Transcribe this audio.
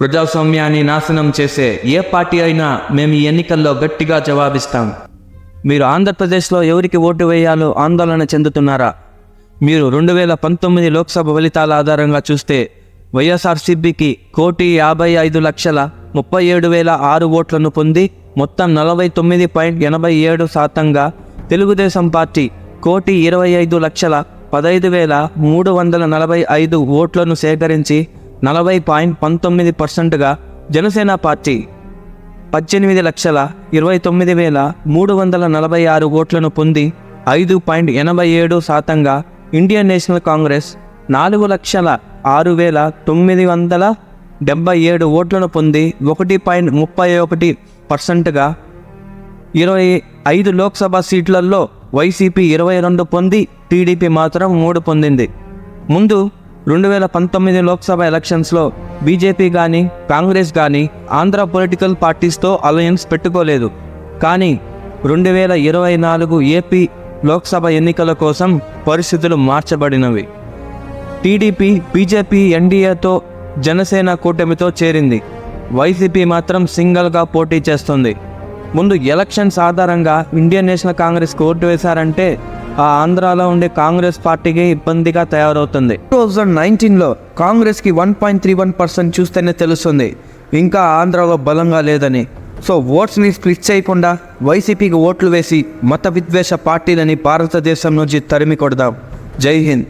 ప్రజాస్వామ్యాన్ని నాశనం చేసే ఏ పార్టీ అయినా మేము ఈ ఎన్నికల్లో గట్టిగా జవాబిస్తాం. మీరు ఆంధ్రప్రదేశ్లో ఎవరికి ఓటు వేయాలో ఆందోళన చెందుతున్నారా? మీరు రెండు వేల పంతొమ్మిది లోక్సభ ఫలితాల ఆధారంగా చూస్తే వైఎస్ఆర్సీపీకి కోటి యాభై ఐదు లక్షల ముప్పై ఏడు వేల ఆరు ఓట్లను పొంది మొత్తం నలభై తొమ్మిది పాయింట్ ఎనభై ఏడు శాతంగా తెలుగుదేశం పార్టీ కోటి ఇరవై ఐదు లక్షల పదహైదు వేల మూడు వందల నలభై ఐదు ఓట్లను సేకరించి నలభై పాయింట్ పంతొమ్మిది పర్సెంట్గా జనసేన పార్టీ పద్దెనిమిది లక్షల ఇరవై తొమ్మిది వేల మూడు వందల నలభై ఆరు ఓట్లను పొంది ఐదు పాయింట్ ఎనభై ఏడు శాతంగా ఇండియన్ నేషనల్ కాంగ్రెస్ నాలుగు లక్షల ఆరు వేల తొమ్మిది వందల డెబ్బై ఏడు ఓట్లను పొంది ఒకటి పాయింట్ ముప్పై ఒకటి పర్సెంట్గా ఇరవై ఐదు లోక్సభ సీట్లలో వైసీపీ ఇరవై రెండు పొంది టీడీపీ మాత్రం మూడు పొందింది. ముందు రెండు వేల పంతొమ్మిది లోక్సభ ఎలక్షన్స్లో బీజేపీ కానీ కాంగ్రెస్ కానీ ఆంధ్ర పొలిటికల్ పార్టీస్తో అలయన్స్ పెట్టుకోలేదు. కానీ రెండు వేల ఇరవై నాలుగు ఏపీ లోక్సభ ఎన్నికల కోసం పరిస్థితులు మార్చబడినవి. టీడీపీ బీజేపీ ఎన్డీఏతో జనసేన కూటమితో చేరింది. వైసీపీ మాత్రం సింగిల్గా పోటీ చేస్తుంది. ముందు ఎలక్షన్స్ ఆధారంగా ఇండియన్ నేషనల్ కాంగ్రెస్ ఓటు వేశారంటే ఆంధ్రాలో ఉండే కాంగ్రెస్ పార్టీకి ఇబ్బందిగా తయారవుతుంది. టూ థౌజండ్ నైన్టీన్లో కాంగ్రెస్కి one point three one percent చూస్తేనే తెలుస్తుంది. ఇంకా ఆంధ్రాలో బలంగా లేదని. సో ఓట్స్ని స్ప్లిట్ చేయకుండా వైసీపీకి ఓట్లు వేసి మత విద్వేష పార్టీలని భారతదేశం నుంచి తరిమి కొడదాం. జై హింద్.